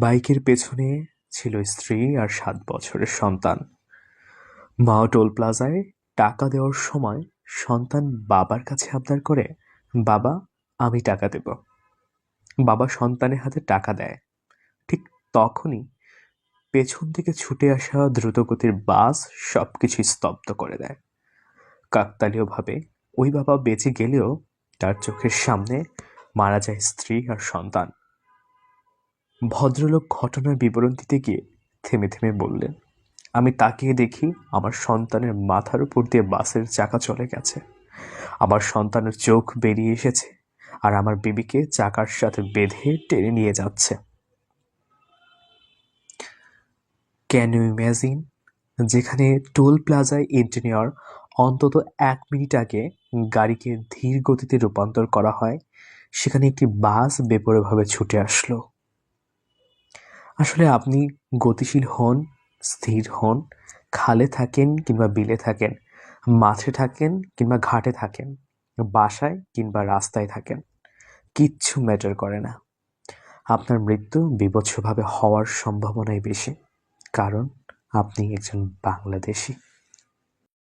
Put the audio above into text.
বাইকের পেছনে ছিল স্ত্রী আর সাত বছরের সন্তান। মা টোল প্লাজায় টাকা দেওয়ার সময় সন্তান বাবার কাছে আবদার করে, বাবা, আমি টাকা দেব। বাবা সন্তানের হাতে টাকা দেয়। ঠিক তখনই পেছন থেকে ছুটে আসা দ্রুতগতির বাস সব সবকিছু স্তব্ধ করে দেয়। কাকতালীয়ভাবে ওই বাবা বেঁচে গেলেও তার চোখের সামনে মারা যায় স্ত্রী আর সন্তান। ভদ্রলোক ঘটনার বিবরণ দিতে গিয়ে থেমে থেমে বললেন, আমি তাকিয়ে দেখি আমার সন্তানের মাথার উপর দিয়ে বাসের চাকা চলে গেছে। আমার সন্তানের চোখ বেরিয়ে এসেছে আর আমার বেবিকে চাকার সাথে বেঁধে টেনে নিয়ে যাচ্ছে। ক্যান ইউ ইম্যাজিন যেখানে টোল প্লাজায় ইঞ্জিনিয়ার অন্তত এক মিনিট আগে গাড়িকে ধীর গতিতে রূপান্তর করা হয়, সেখানে একটি বাস বেপরোভাবে ছুটে আসলো। আসলে আপনি গতিশীল হন, স্থির হন, খালে থাকেন কিংবা বিলে থাকেন, মাঠে থাকেন কিংবা ঘাটে থাকেন, বাসায় কিংবা রাস্তায় থাকেন, কিচ্ছু ম্যাটার করে না। আপনার মৃত্যু বিভৎসভাবে হওয়ার সম্ভাবনাই বেশি, কারণ আপনি একজন বাংলাদেশি।